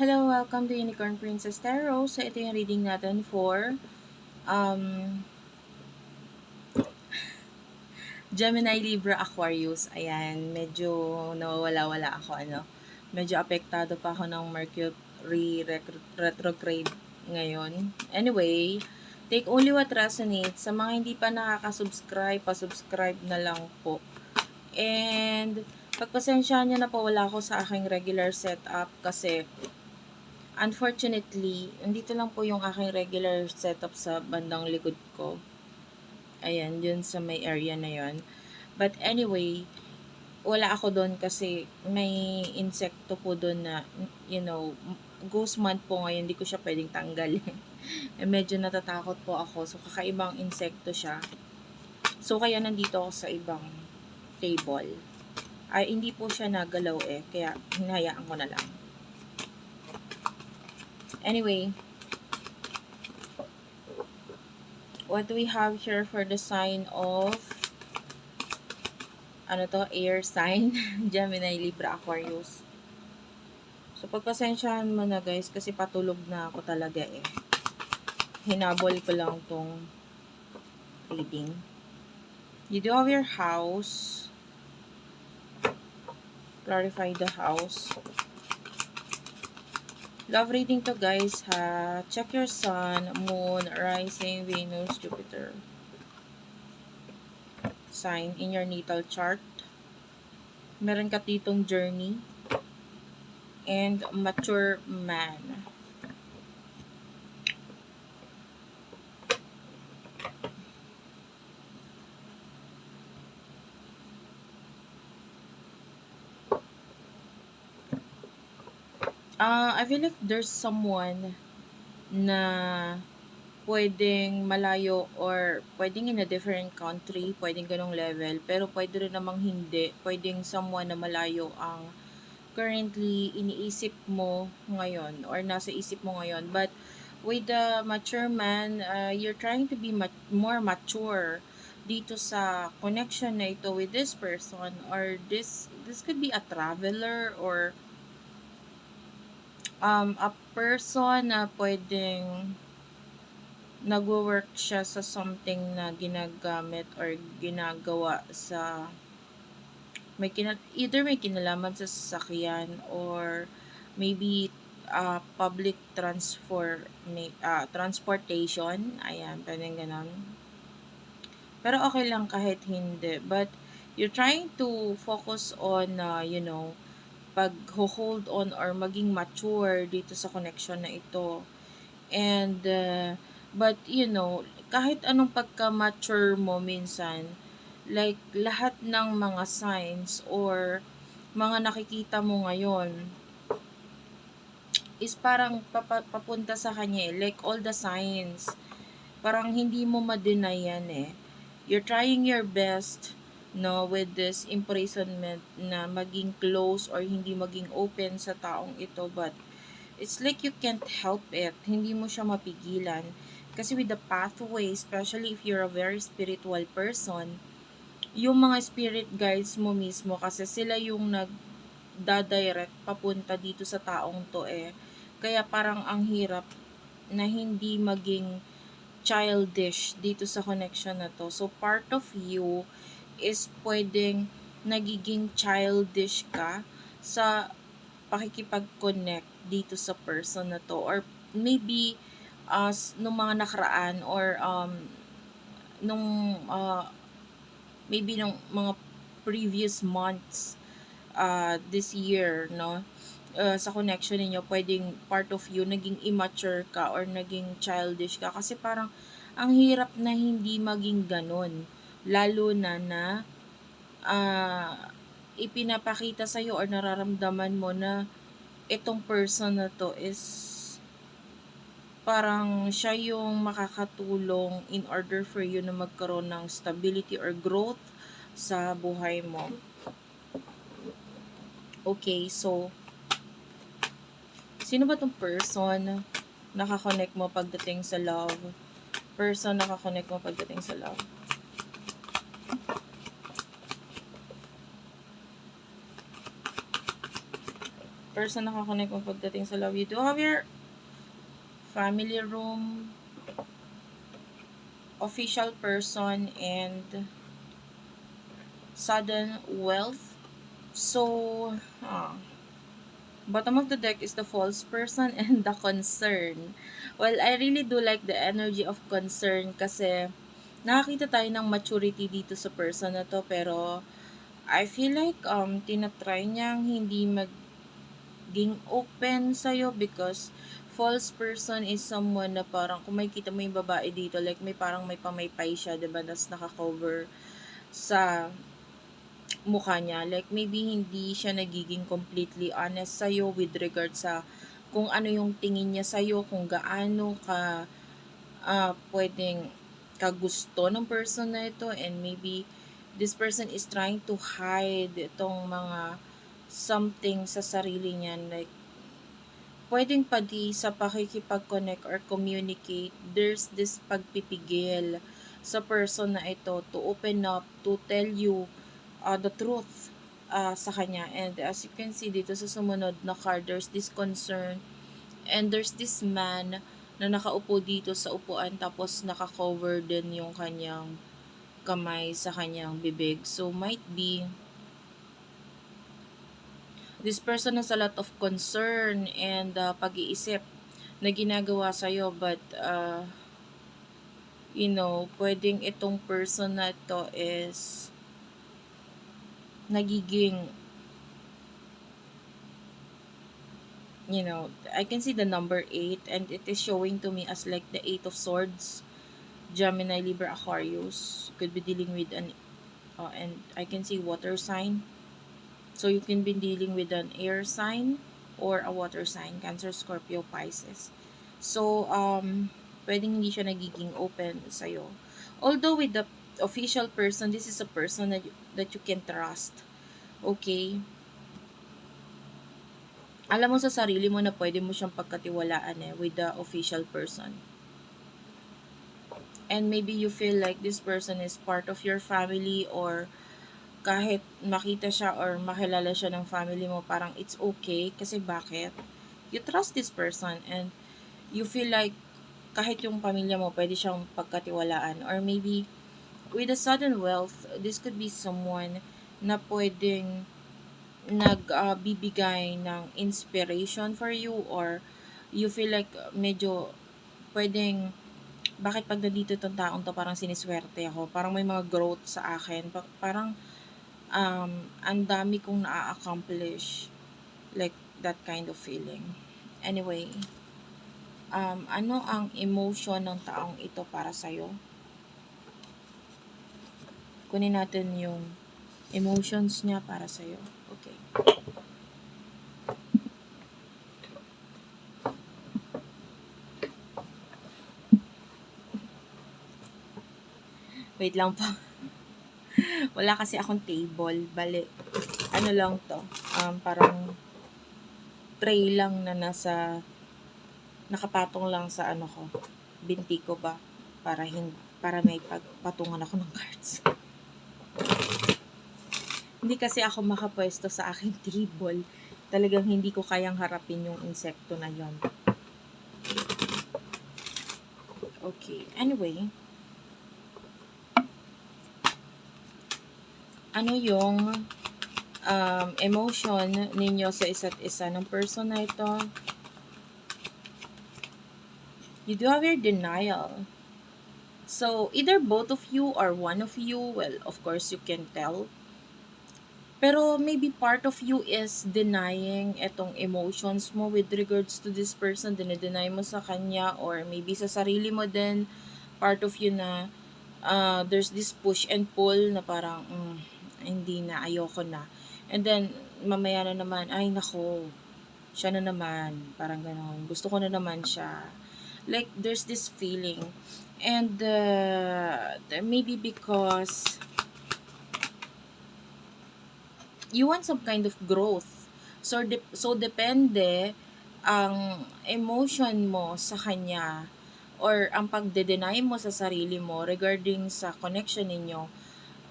Hello, welcome to Unicorn Princess Tarot. So, ito yung reading natin for um, Gemini, Libra, Aquarius. Ayan, medyo nawawala-wala ako, ano. Medyo apektado pa ako ng Mercury retrograde ngayon. Anyway, take only what resonates. Sa mga hindi pa nakaka-subscribe, pa-subscribe na lang po. And, pagpasensyahan nyo na po, wala ako sa aking regular setup kasi Unfortunately, andito lang po yung aking regular setup sa bandang likod ko. Ayan, yun sa may area na yun. But anyway, wala ako doon kasi may insekto po doon na, you know, ghost month po ngayon, hindi ko siya pwedeng tanggalin. eh, medyo natatakot po ako. So, kakaibang insekto siya. So, kaya nandito ako sa ibang table. Ay, hindi po siya nagalaw eh. Kaya, hinayaan ko na lang. Anyway, what do we have here for the sign of ano to, air sign, Gemini, Libra, Aquarius. So, pagpasensyahan mo na guys, kasi patulog na ako talaga eh. Hinabol ko lang tong reading. You do have your house. Clarify the house. Love reading to guys ha. Check your sun, moon, rising, Venus, Jupiter. Sign in your natal chart. Meron ka ditong journey. And mature man. Uh, I feel like there's someone na pwedeng malayo or pwedeng in a different country, pwedeng ganong level, pero pwede rin namang hindi. Pwedeng someone na malayo ang currently iniisip mo ngayon or nasa isip mo ngayon. But with the mature man, uh, you're trying to be mat- more mature dito sa connection na ito with this person or this this could be a traveler or um, a person na pwedeng nagwo-work siya sa something na ginagamit or ginagawa sa may kina, either may kinalaman sa sasakyan or maybe uh, public transfer may, uh, transportation. Ayan pwedeng ganon pero okay lang kahit hindi. But you're trying to focus on uh, you know pag-hold on or maging mature dito sa connection na ito. And, uh, but you know, kahit anong pagka-mature mo minsan, like lahat ng mga signs or mga nakikita mo ngayon is parang papunta sa kanya eh. Like all the signs. Parang hindi mo ma-deny yan eh. You're trying your best no with this imprisonment na maging close or hindi maging open sa taong ito. But it's like you can't help it. Hindi mo siya mapigilan. Kasi with the pathway especially if you're a very spiritual person yung mga spirit guides mo mismo kasi sila yung nag dadirect papunta dito sa taong to eh. Kaya parang ang hirap na hindi maging childish dito sa connection na to. So part of you is pwedeng nagiging childish ka sa pakikipag-connect dito sa person na to. Or maybe uh, nung mga nakaraan or um, nung uh, maybe nung mga previous months uh, this year no? Uh, sa connection niyo pwedeng part of you naging immature ka or naging childish ka. Kasi parang ang hirap na hindi maging ganon lalo na na uh, ipinapakita sa iyo or nararamdaman mo na itong person na to is parang siya yung makakatulong in order for you na magkaroon ng stability or growth sa buhay mo. Okay, so sino ba tong person nakakonect mo pagdating sa love? Person nakakonect mo pagdating sa love? Person nakakonect mo pagdating sa love you. Do have your family room, official person, and sudden wealth. So, ah, bottom of the deck is the false person and the concern. Well, I really do like the energy of concern kasi nakakita tayo ng maturity dito sa person na to pero I feel like um tinatry niyang hindi maging open sa'yo because false person is someone na parang kung makikita mo yung babae dito like may parang may pamaypay siya 'di ba? Tas naka-cover sa mukha niya. Like maybe hindi siya nagiging completely honest sa'yo with regard sa kung ano yung tingin niya sa'yo, kung gaano ka ah, pwedeng kagusto ng person na ito and maybe this person is trying to hide itong mga something sa sarili niya like pwedeng pati sa pakikipag-connect or communicate there's this pagpipigil sa person na ito to open up to tell you uh, the truth uh, sa kanya. And as you can see dito sa sumunod na card there's this concern and there's this man na nakaupo dito sa upuan tapos naka-cover din yung kanyang kamay sa kanyang bibig. So, might be this person has a lot of concern and uh, pag-iisip na ginagawa sa'yo but uh, you know, pwedeng itong person na ito is nagiging you know, I can see the number 8 and it is showing to me as like the 8 of swords. Gemini, Libra, Aquarius. Could be dealing with an, uh, and I can see water sign. So you can be dealing with an air sign or a water sign. Cancer, Scorpio, Pisces. So, um, pwedeng hindi siya nagiging open sa'yo. Although with the official person, this is a person that you, that you can trust. Okay? Alam mo sa sarili mo na pwede mo siyang pagkatiwalaan eh with the official person. And maybe you feel like this person is part of your family or kahit makita siya or makilala siya ng family mo, parang it's okay. Kasi bakit? You trust this person and you feel like kahit yung pamilya mo, pwede siyang pagkatiwalaan. Or maybe, with a sudden wealth, this could be someone na pwedeng nagbibigay ng inspiration for you or you feel like medyo pwedeng bakit pag nandito itong taong to parang siniswerte ako? Parang may mga growth sa akin. Pa- parang um, ang dami kong na-accomplish. Like that kind of feeling. Anyway um, ano ang emotion ng taong ito para sa'yo? Kunin natin yung emotions niya para sa'yo Okay. Wait lang po. Wala kasi akong table. Bali, ano lang to. Um, parang tray lang na nasa nakapatong lang sa ano ko. Binti ko ba? Para, hindi, para may pagpatungan ako ng cards. Hindi kasi ako makapwesto sa aking table. Talagang hindi ko kayang harapin yung insekto na yon. Okay. Anyway. Ano yung um, emotion ninyo sa isa't isa ng person na ito? You do have your denial. So, either both of you or one of you, well, of course, you can tell pero maybe part of you is denying etong emotions mo with regards to this person, dinedeny mo sa kanya or maybe sa sarili mo din, part of you na uh, there's this push and pull na parang mm, hindi na, ayoko na. And then, mamaya na naman, ay nako, siya na naman, parang gano'n, gusto ko na naman siya. Like, there's this feeling. And uh, maybe because you want some kind of growth. So, de- so depende ang emotion mo sa kanya or ang pagde-deny mo sa sarili mo regarding sa connection ninyo,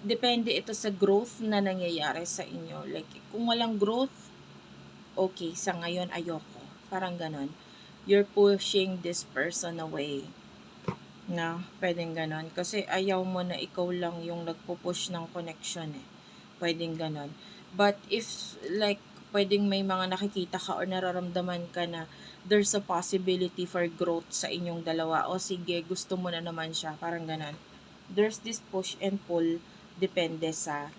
depende ito sa growth na nangyayari sa inyo. Like, kung walang growth, okay, sa ngayon ayoko. Parang ganon. You're pushing this person away. Na, pwedeng ganon. Kasi ayaw mo na ikaw lang yung nagpo-push ng connection eh. Pwedeng ganon. But if like pwedeng may mga nakikita ka or nararamdaman ka na there's a possibility for growth sa inyong dalawa. O sige, gusto mo na naman siya. Parang ganon. There's this push and pull depende sa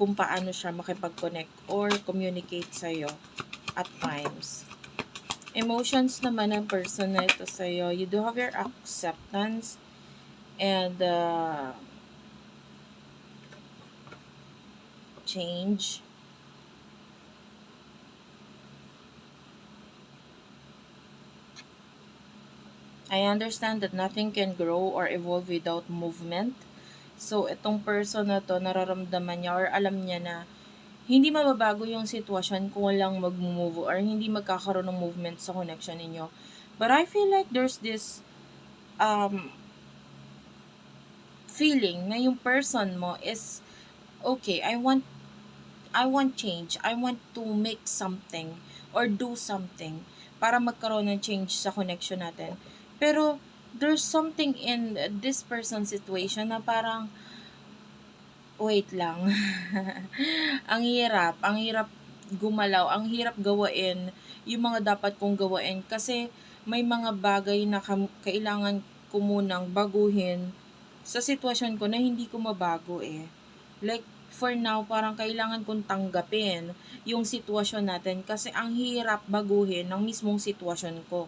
kung paano siya makipag-connect or communicate sa'yo at times. Emotions naman ng person na ito sa'yo, you do have your acceptance and uh, change. I understand that nothing can grow or evolve without movement. So, itong person na to, nararamdaman niya or alam niya na hindi mababago yung sitwasyon kung walang mag-move or hindi magkakaroon ng movement sa connection ninyo. But I feel like there's this um, feeling na yung person mo is okay, I want I want change. I want to make something or do something para magkaroon ng change sa connection natin. Pero there's something in this person's situation na parang wait lang. ang hirap, ang hirap gumalaw, ang hirap gawain yung mga dapat kong gawain kasi may mga bagay na kailangan ko munang baguhin sa sitwasyon ko na hindi ko mabago eh. Like, for now, parang kailangan kong tanggapin yung sitwasyon natin kasi ang hirap baguhin ng mismong sitwasyon ko.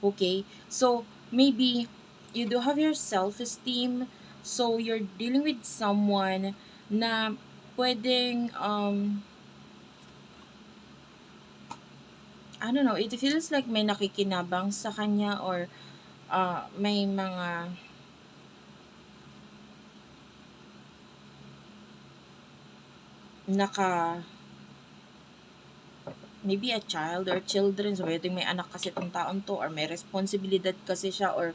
Okay? So, maybe you do have your self-esteem, So, you're dealing with someone na pwedeng, um, I don't know, it feels like may nakikinabang sa kanya or uh, may mga naka maybe a child or children so pwedeng may anak kasi itong taon to or may responsibilidad kasi siya or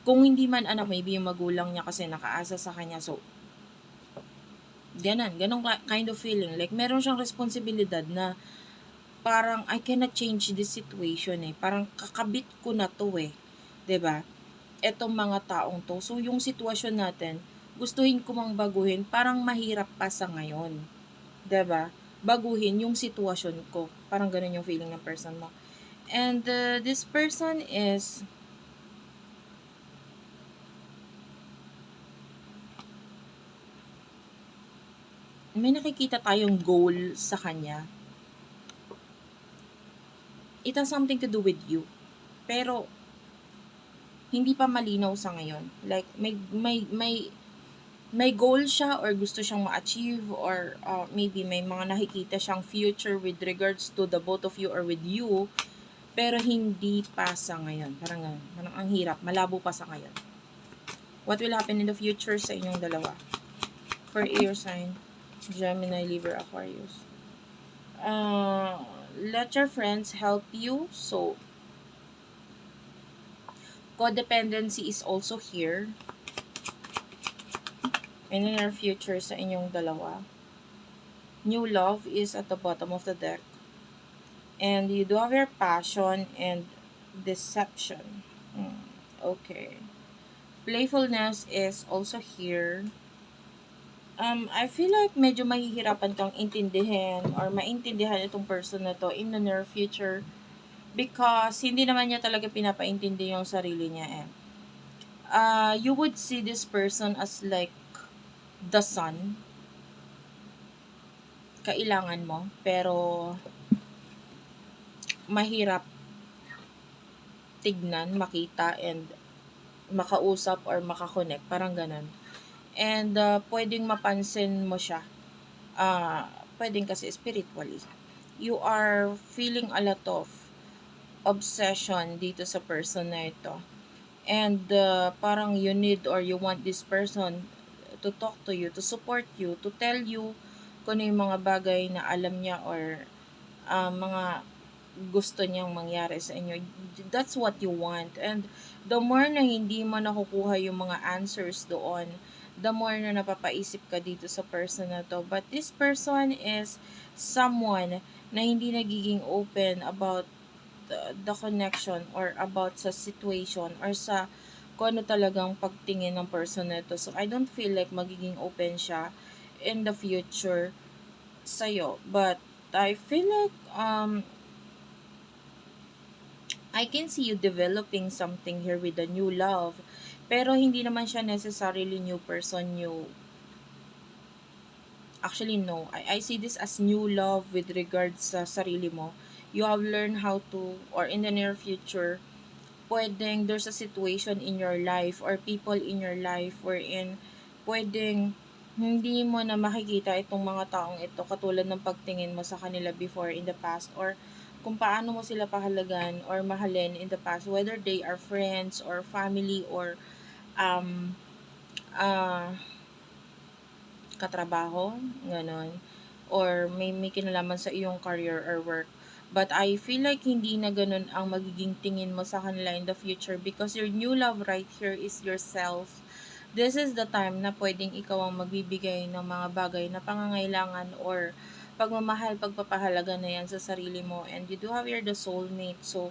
kung hindi man anak, maybe yung magulang niya kasi nakaasa sa kanya. So, ganan, ganong kind of feeling. Like, meron siyang responsibilidad na parang I cannot change this situation eh. Parang kakabit ko na to eh. ba diba? Etong mga taong to. So, yung sitwasyon natin, gustuhin ko mang baguhin, parang mahirap pa sa ngayon. Ba diba? Baguhin yung sitwasyon ko. Parang ganun yung feeling ng person mo. And uh, this person is may nakikita tayong goal sa kanya. It has something to do with you. Pero, hindi pa malinaw sa ngayon. Like, may, may, may, may goal siya or gusto siyang ma-achieve or uh, maybe may mga nakikita siyang future with regards to the both of you or with you pero hindi pa sa ngayon. Parang ganun. Ang hirap. Malabo pa sa ngayon. What will happen in the future sa inyong dalawa? For air sign. Gemini, Libra, Aquarius. Uh, let your friends help you. So, codependency is also here. And in our future sa inyong dalawa. New love is at the bottom of the deck. And you do have your passion and deception. Hmm. Okay. Playfulness is also here um, I feel like medyo mahihirapan kang intindihin or maintindihan itong person na to in the near future because hindi naman niya talaga pinapaintindi yung sarili niya eh. Uh, you would see this person as like the sun. Kailangan mo, pero mahirap tignan, makita, and makausap or makakonect. Parang ganun and uh, pwedeng mapansin mo siya. Uh, pwedeng kasi spiritually. You are feeling a lot of obsession dito sa person na ito. And uh, parang you need or you want this person to talk to you, to support you, to tell you kung ano yung mga bagay na alam niya or uh, mga gusto niyang mangyari sa inyo. That's what you want. And the more na hindi mo nakukuha yung mga answers doon, the more na napapaisip ka dito sa person na to. But this person is someone na hindi nagiging open about the, the connection or about sa situation or sa kung ano talagang pagtingin ng person na to. So, I don't feel like magiging open siya in the future sa'yo. But, I feel like, um, I can see you developing something here with a new love. Pero, hindi naman siya necessarily new person, new Actually, no. I, I see this as new love with regards sa sarili mo. You have learned how to, or in the near future, pwedeng there's a situation in your life or people in your life wherein pwedeng hindi mo na makikita itong mga taong ito katulad ng pagtingin mo sa kanila before in the past or kung paano mo sila pahalagan or mahalin in the past whether they are friends or family or um uh, katrabaho, ganon. Or may, may kinalaman sa iyong career or work. But I feel like hindi na ganun ang magiging tingin mo sa kanila in the future because your new love right here is yourself. This is the time na pwedeng ikaw ang magbibigay ng mga bagay na pangangailangan or pagmamahal, pagpapahalaga na yan sa sarili mo. And you do have your the soulmate. So,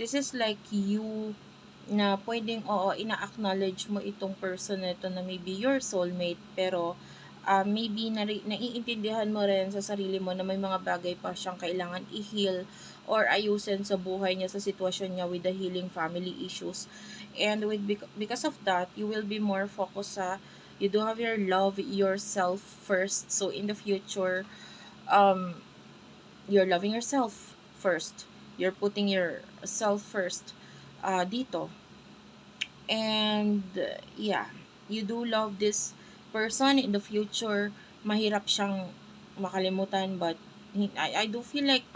this is like you na pwedeng, oo, ina-acknowledge mo itong person na ito na maybe your soulmate, pero uh, maybe na, naiintindihan mo rin sa sarili mo na may mga bagay pa siyang kailangan i-heal or ayusin sa buhay niya, sa sitwasyon niya with the healing family issues. And with because of that, you will be more focused sa you do have your love yourself first. So in the future, um, you're loving yourself first. You're putting yourself first uh, dito. And yeah, you do love this person in the future, mahirap siyang makalimutan but I, I do feel like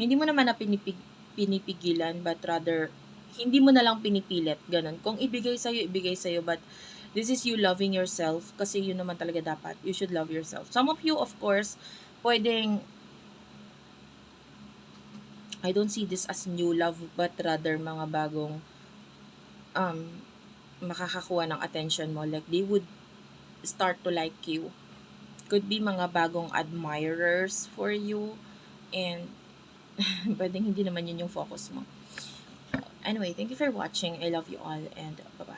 hindi mo naman na pinipig, pinipigilan but rather hindi mo na lang pinipilit ganun. Kung ibigay sa'yo, ibigay sa'yo but this is you loving yourself kasi yun naman talaga dapat. You should love yourself. Some of you of course, pwedeng I don't see this as new love but rather mga bagong um makakakuha ng attention mo like they would start to like you. Could be mga bagong admirers for you and pwedeng hindi naman yun yung focus mo. Anyway, thank you for watching. I love you all and bye-bye.